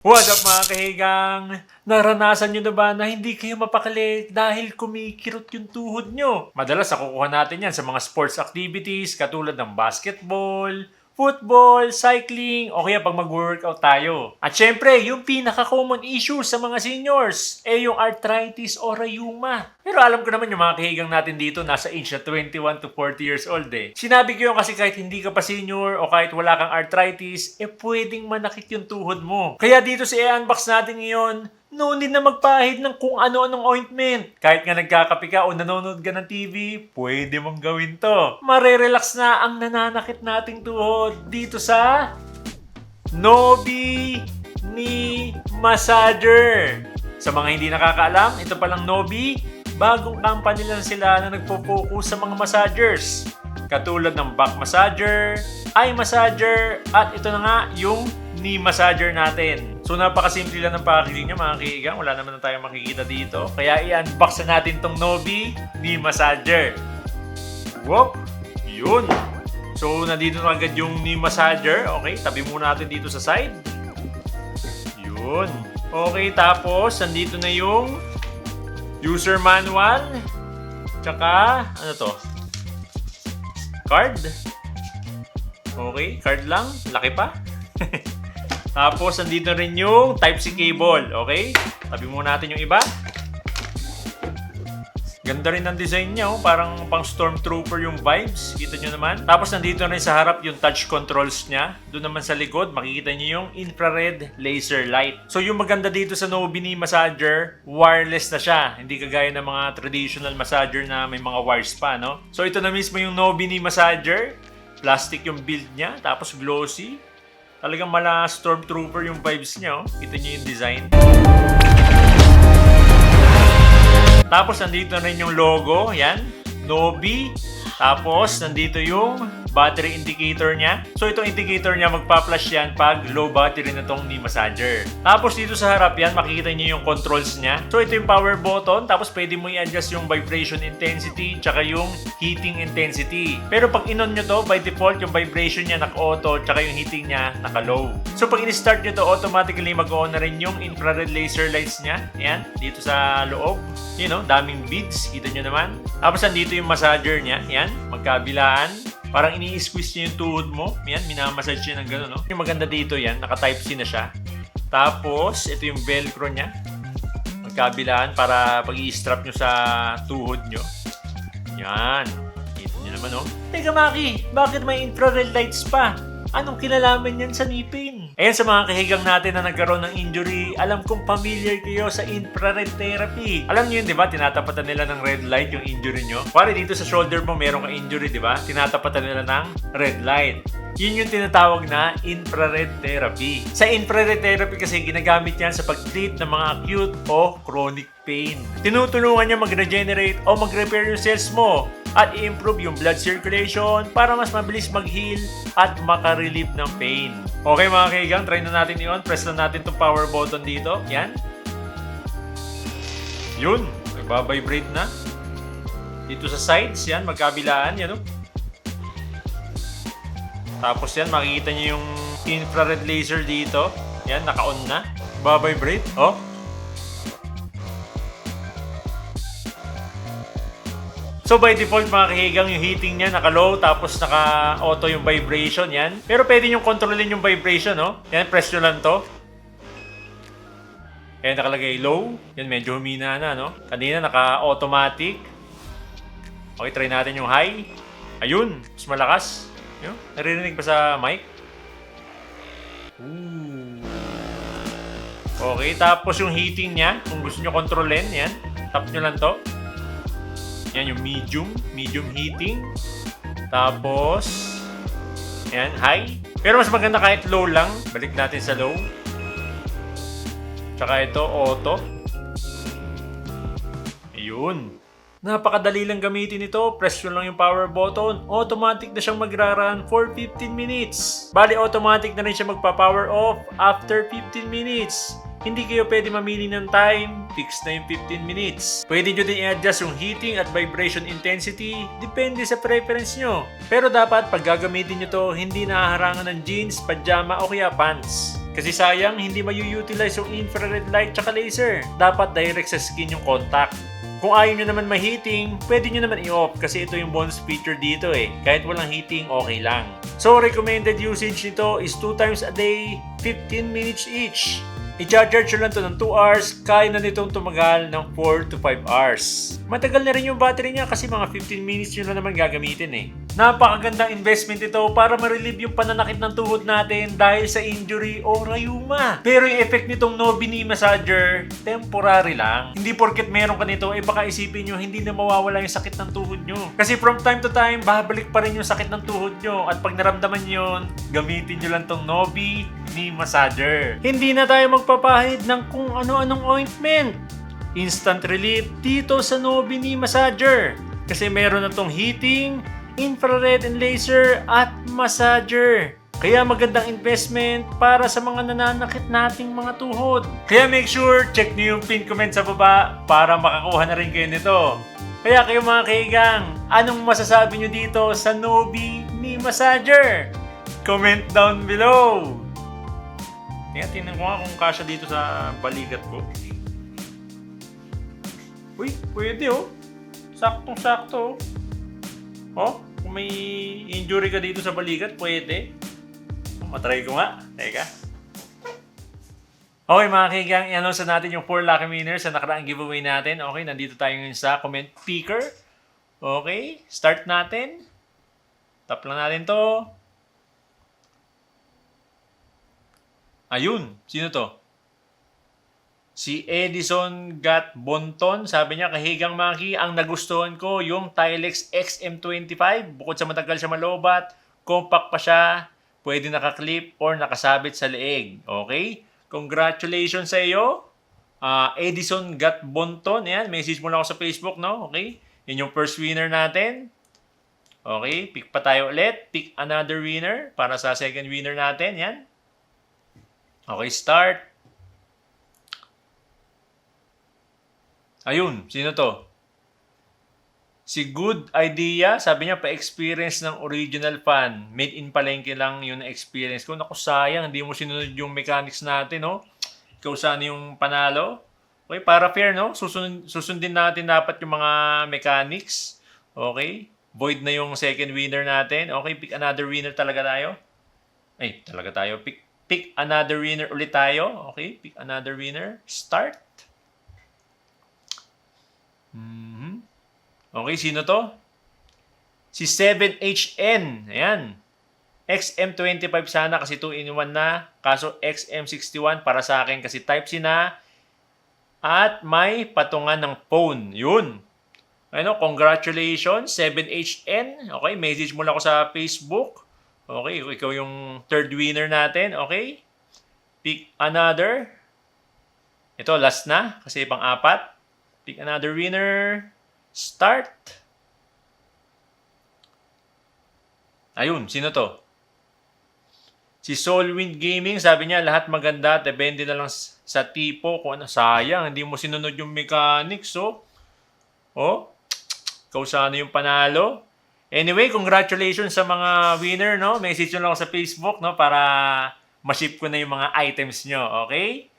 What's up mga kahigang? Naranasan nyo na ba na hindi kayo mapakali dahil kumikirot yung tuhod nyo? Madalas nakukuha natin yan sa mga sports activities katulad ng basketball, football, cycling, o kaya pag mag-workout tayo. At syempre, yung pinaka-common issue sa mga seniors, eh yung arthritis o rayuma. Pero alam ko naman yung mga kahigang natin dito nasa age na 21 to 40 years old eh. Sinabi ko yun kasi kahit hindi ka pa senior o kahit wala kang arthritis, eh pwedeng manakit yung tuhod mo. Kaya dito sa i-unbox natin ngayon, no need na magpahid ng kung ano-anong ointment. Kahit nga nagkakape ka o nanonood ka ng TV, pwede mong gawin to. Marerelax na ang nananakit nating tuhod dito sa Nobi Knee Massager. Sa mga hindi nakakaalam, ito palang Nobi, bagong company lang sila na nagpo-focus sa mga massagers. Katulad ng back massager, eye massager, at ito na nga yung knee massager natin. So napakasimple lang ng packaging niya mga kaibigan. Wala naman na tayong makikita dito. Kaya i-unbox na natin tong Nobi knee massager. Whoop! Yun! So, nandito na agad yung knee massager. Okay, tabi muna natin dito sa side. Yun. Okay, tapos, nandito na yung user manual. Tsaka, ano to? Card. Okay, card lang. Laki pa. tapos, nandito rin yung Type-C cable. Okay? Tabi muna natin yung iba. Ganda rin ang design niya, oh. parang pang Stormtrooper yung vibes. Kita nyo naman. Tapos nandito rin sa harap yung touch controls niya. Doon naman sa likod, makikita nyo yung infrared laser light. So yung maganda dito sa Nobini Massager, wireless na siya. Hindi kagaya ng mga traditional massager na may mga wires pa, no? So ito na mismo yung Nobini Massager. Plastic yung build niya, tapos glossy. Talagang mala Stormtrooper yung vibes niya, oh. Kita nyo yung design. Tapos nandito na rin yung logo, yan, Nobi. Tapos nandito yung battery indicator niya. So itong indicator niya magpa-flash yan pag low battery na tong knee massager. Tapos dito sa harap yan, makikita niyo yung controls niya. So ito yung power button, tapos pwede mo i-adjust yung vibration intensity tsaka yung heating intensity. Pero pag inon nyo to, by default yung vibration niya naka-auto tsaka yung heating niya naka-low. So pag in-start nyo to, automatically mag-on na rin yung infrared laser lights niya. Yan, dito sa loob. You know, daming beads. Kita nyo naman. Tapos nandito yung massager niya. Yan, magkabilaan. Parang ini-squeeze niya yung tuhod mo. Yan, minamassage niya ng gano'n, no? Yung maganda dito yan, naka-type C na siya. Tapos, ito yung velcro niya. Magkabilaan para pag i-strap nyo sa tuhod nyo. Yan. Kita nyo naman, no? Teka, Maki, bakit may infrared lights pa? Anong kinalaman yan sa ngipin? Ayan sa mga kahigang natin na nagkaroon ng injury, alam kong familiar kayo sa infrared therapy. Alam niyo yun, di ba? Tinatapatan nila ng red light yung injury nyo. Pare dito sa shoulder mo, meron kang injury, di ba? Tinatapatan nila ng red light. Yun yung tinatawag na infrared therapy. Sa infrared therapy kasi ginagamit yan sa pag-treat ng mga acute o chronic pain. Tinutulungan niya mag-regenerate o mag-repair yung cells mo at i-improve yung blood circulation para mas mabilis mag-heal at makarelieve ng pain. Okay mga kaigang, try na natin yun. Press na natin itong power button dito. Yan. Yun. Nagbabibrate na. Dito sa sides, yan. Magkabilaan. Yan o. Tapos yan, makikita nyo yung infrared laser dito. Yan, naka-on na. Babibrate. Oh. So by default mga kahigang yung heating niya naka-low tapos naka-auto yung vibration yan. Pero pwede nyo kontrolin yung vibration no. Yan, press nyo lang to. Yan nakalagay low. Yan medyo humina na no. Kanina naka-automatic. Okay, try natin yung high. Ayun, mas malakas. Yun, naririnig pa sa mic? Ooh. Okay, tapos yung heating niya, kung gusto nyo kontrolin, yan. Tap nyo lang to. Yan yung medium, medium heating. Tapos, yan, high. Pero mas maganda kahit low lang. Balik natin sa low. Tsaka ito, auto. Ayun. Napakadali lang gamitin ito. Press nyo lang yung power button. Automatic na siyang magra-run for 15 minutes. Bali, automatic na rin siya magpa-power off after 15 minutes. Hindi kayo pwede mamili ng time, fix na yung 15 minutes. Pwede nyo din i-adjust yung heating at vibration intensity, depende sa preference nyo. Pero dapat pag gagamitin nyo to, hindi nahaharangan ng jeans, pajama o kaya pants. Kasi sayang, hindi mayu-utilize yung infrared light tsaka laser. Dapat direct sa skin yung contact. Kung ayaw nyo naman ma-heating, pwede nyo naman i-off kasi ito yung bonus feature dito eh. Kahit walang heating, okay lang. So, recommended usage nito is 2 times a day, 15 minutes each. I-charge lang to ng 2 hours, kaya na nitong tumagal ng 4 to 5 hours. Matagal na rin yung battery niya kasi mga 15 minutes nyo na naman gagamitin eh. Napakagandang investment ito para ma-relieve yung pananakit ng tuhod natin dahil sa injury o rayuma. Pero yung effect nitong no knee massager, temporary lang. Hindi porket meron ka nito, eh baka isipin nyo hindi na mawawala yung sakit ng tuhod nyo. Kasi from time to time, babalik pa rin yung sakit ng tuhod nyo. At pag naramdaman yun, gamitin nyo lang tong Nobi knee massager. Hindi na tayo magpapahid ng kung ano-anong ointment. Instant relief dito sa Nobi knee massager. Kasi meron na tong heating, infrared and laser at massager. Kaya magandang investment para sa mga nananakit nating mga tuhod. Kaya make sure check niyo yung pin comment sa baba para makakuha na rin kayo nito. Kaya kayo mga kaigang, anong masasabi nyo dito sa Nobi ni Massager? Comment down below! Tingnan, tingnan ko nga kung kasya dito sa balikat ko. Uy, pwede oh. Saktong-sakto oh. Oh, may injury ka dito sa balikat, pwede. Matry ko nga. Teka. Okay mga kaigang, i-announce na natin yung 4 lucky winners sa nakaraang giveaway natin. Okay, nandito tayo ngayon sa comment picker. Okay, start natin. Tap lang natin to. Ayun, sino to? Si Edison Gat Bonton, sabi niya, kahigang maki, ang nagustuhan ko yung Tilex XM25. Bukod sa matagal siya malobat, compact pa siya, pwede nakaklip or nakasabit sa leeg. Okay? Congratulations sa iyo. Ah, Edison Gat Bonton, yan, message mo lang ako sa Facebook, no? Okay? Yan yung first winner natin. Okay, pick pa tayo ulit. Pick another winner para sa second winner natin. Yan. Okay, start. Ayun, sino to? Si Good Idea, sabi niya, pa-experience ng original fan. Made in palengke lang yung experience ko. Naku, sayang, hindi mo sinunod yung mechanics natin, no? Ikaw sana yung panalo. Okay, para fair, no? Susun susundin natin dapat yung mga mechanics. Okay? Void na yung second winner natin. Okay, pick another winner talaga tayo. Ay, talaga tayo. Pick, pick another winner ulit tayo. Okay, pick another winner. Start. Mhm. Okay, sino to? Si 7HN. Ayan. XM25 sana kasi 2-in-1 na. Kaso XM61 para sa akin kasi Type-C na. At may patungan ng phone. Yun. Ano, congratulations, 7HN. Okay, message mo lang ako sa Facebook. Okay, ikaw yung third winner natin. Okay. Pick another. Ito, last na. Kasi pang-apat. Pick another winner. Start. Ayun, sino to? Si Soulwind Gaming, sabi niya, lahat maganda, depende na lang sa tipo. Kung ano, sayang, hindi mo sinunod yung mechanics, oh. Oh, ikaw sana yung panalo. Anyway, congratulations sa mga winner, no? Message nyo lang ako sa Facebook, no? Para ma-ship ko na yung mga items nyo, okay?